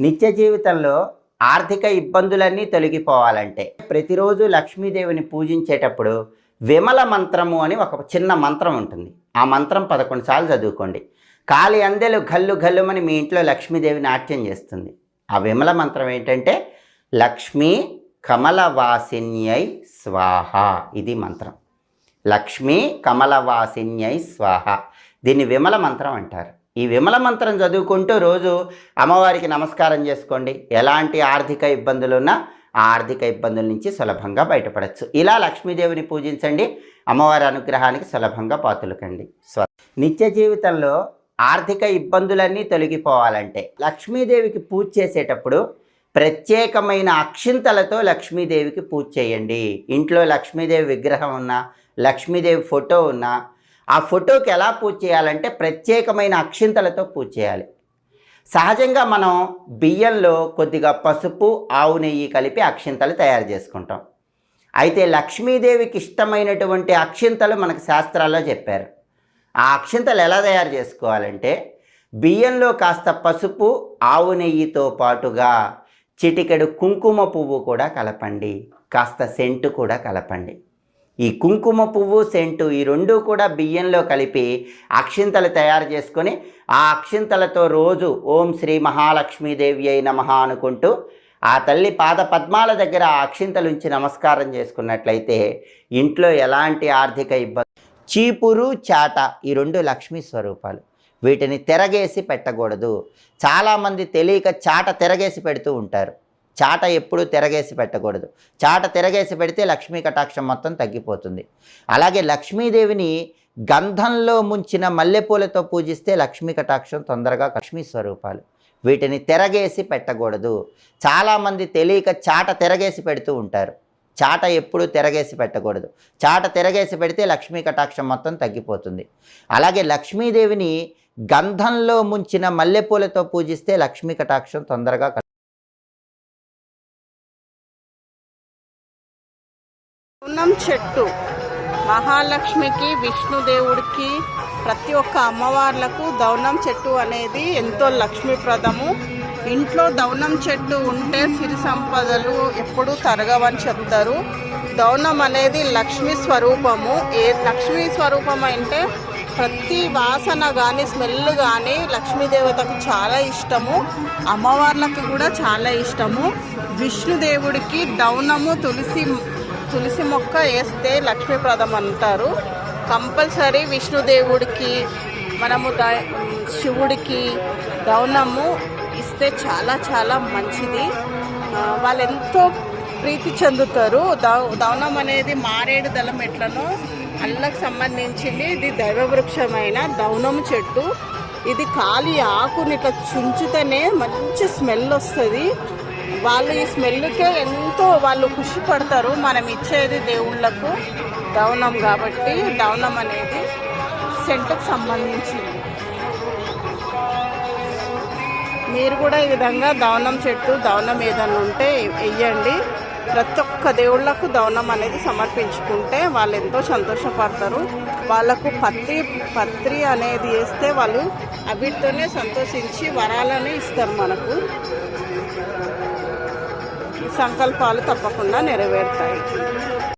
నిత్య జీవితంలో ఆర్థిక ఇబ్బందులన్నీ తొలగిపోవాలంటే ప్రతిరోజు లక్ష్మీదేవిని పూజించేటప్పుడు విమల మంత్రము అని ఒక చిన్న మంత్రం ఉంటుంది. ఆ మంత్రం పదకొండు సార్లు చదువుకోండి. కాలి అందెలు గల్లు గల్లుమని మీ ఇంట్లో లక్ష్మీదేవి నాట్యం చేస్తుంది. ఆ విమల మంత్రం ఏంటంటే లక్ష్మీ కమలవాసిన్యై స్వాహ ఇది మంత్రం. లక్ష్మీ కమలవాసిన్యై స్వాహ. దీన్ని విమల మంత్రం అంటారు. ఈ విమల మంత్రం చదువుకుంటూ రోజు అమ్మవారికి నమస్కారం చేసుకోండి. ఎలాంటి ఆర్థిక ఇబ్బందులున్నా ఆ ఆర్థిక ఇబ్బందుల నుంచి సులభంగా బయటపడచ్చు. ఇలా లక్ష్మీదేవిని పూజించండి. అమ్మవారి అనుగ్రహానికి సులభంగా పాతులకండి. స్వ నిత్య జీవితంలో ఆర్థిక ఇబ్బందులన్నీ తొలగిపోవాలంటే లక్ష్మీదేవికి పూజ చేసేటప్పుడు ప్రత్యేకమైన అక్షింతలతో లక్ష్మీదేవికి పూజ చేయండి. ఇంట్లో లక్ష్మీదేవి విగ్రహం ఉన్నా లక్ష్మీదేవి ఫోటో ఉన్నా ఆ ఫోటోకి ఎలా పూజ చేయాలంటే ప్రత్యేకమైన అక్షింతలతో పూజ చేయాలి. సహజంగా మనం బియ్యంలో కొద్దిగా పసుపు ఆవు నెయ్యి కలిపి అక్షింతలు తయారు చేసుకుంటాం. అయితే లక్ష్మీదేవికి ఇష్టమైనటువంటి అక్షింతలు మనకు శాస్త్రాల్లో చెప్పారు. ఆ అక్షింతలు ఎలా తయారు చేసుకోవాలంటే బియ్యంలో కాస్త పసుపు ఆవు నెయ్యితో పాటుగా చిటికెడు కుంకుమ పువ్వు కూడా కలపండి. కాస్త సెంటు కూడా కలపండి. ఈ కుంకుమ పువ్వు సెంటు ఈ రెండు కూడా బియ్యంలో కలిపి అక్షింతలు తయారు చేసుకొని ఆ అక్షింతలతో రోజు ఓం శ్రీ మహాలక్ష్మీదేవి అయి మహా అనుకుంటూ ఆ తల్లి పాద పద్మాల దగ్గర ఆ అక్షింతలు ఉంచి నమస్కారం చేసుకున్నట్లయితే ఇంట్లో ఎలాంటి ఆర్థిక ఇబ్బంది చీపురు చాట ఈ రెండు లక్ష్మీ స్వరూపాలు. వీటిని తిరగేసి పెట్టకూడదు. చాలామంది తెలియక చాట తిరగేసి పెడుతూ ఉంటారు. చాట ఎప్పుడు తిరగేసి పెట్టకూడదు. చాట తిరగేసి పెడితే లక్ష్మీ కటాక్షం మొత్తం తగ్గిపోతుంది. అలాగే లక్ష్మీదేవిని గంధంలో ముంచిన మల్లెపూలతో పూజిస్తే లక్ష్మీ కటాక్షం తొందరగా లక్ష్మీ స్వరూపాలు. వీటిని తిరగేసి పెట్టకూడదు. చాలామంది తెలియక చాట తిరగేసి పెడుతూ ఉంటారు. చాట ఎప్పుడు తిరగేసి పెట్టకూడదు. చాట తిరగేసి పెడితే లక్ష్మీ కటాక్షం మొత్తం తగ్గిపోతుంది. అలాగే లక్ష్మీదేవిని గంధంలో ముంచిన మల్లెపూలతో పూజిస్తే లక్ష్మీ కటాక్షం తొందరగా ఉన్నం చెట్టు. మహాలక్ష్మికి విష్ణుదేవుడికి ప్రతి ఒక్క అమ్మవార్లకు దౌనం చెట్టు అనేది ఎంతో లక్ష్మీప్రదము. ఇంట్లో దౌనం చెట్టు ఉంటే సిరి సంపదలు ఎప్పుడూ తరగవని చెప్తారు. దౌనం అనేది లక్ష్మీ స్వరూపము. ఏ లక్ష్మీ స్వరూపం అంటే ప్రతి వాసన కానీ స్మెల్ కానీ లక్ష్మీదేవతకు చాలా ఇష్టము. అమ్మవార్లకు కూడా చాలా ఇష్టము. విష్ణుదేవుడికి దౌనము తులసి తులసి మొక్క వేస్తే లక్ష్మీప్రదం అంటారు. కంపల్సరీ విష్ణుదేవుడికి మనము ద శివుడికి దౌనము ఇస్తే చాలా చాలా మంచిది. వాళ్ళు ఎంతో ప్రీతి చెందుతారు. దౌ దౌనం అనేది మారేడు దళం ఎట్లను అల్లకు సంబంధించింది. ఇది దైవవృక్షమైన దౌనం చెట్టు. ఇది ఖాళీ ఆకుని ఇట్లా చుంచుతనే మంచి స్మెల్ వస్తుంది. వాళ్ళు ఈ స్మెల్కే ఎంతో వాళ్ళు ఖుషి పడతారు మనం ఇచ్చేది దేవుళ్ళకు దౌనం కాబట్టి దౌనం అనేది సెంటుకు సంబంధించింది. మీరు కూడా ఈ విధంగా దౌనం చెట్టు దౌనం ఏదైనా ఉంటే వెయ్యండి ప్రతి ఒక్క దేవుళ్ళకు దౌనం అనేది సమర్పించుకుంటే వాళ్ళు ఎంతో సంతోషపడతారు. వాళ్ళకు పత్రి పత్రి అనేది వేస్తే వాళ్ళు అవిటితోనే సంతోషించి వరాలని ఇస్తారు మనకు. సంకల్పాలు తప్పకుండా నెరవేరుతాయి.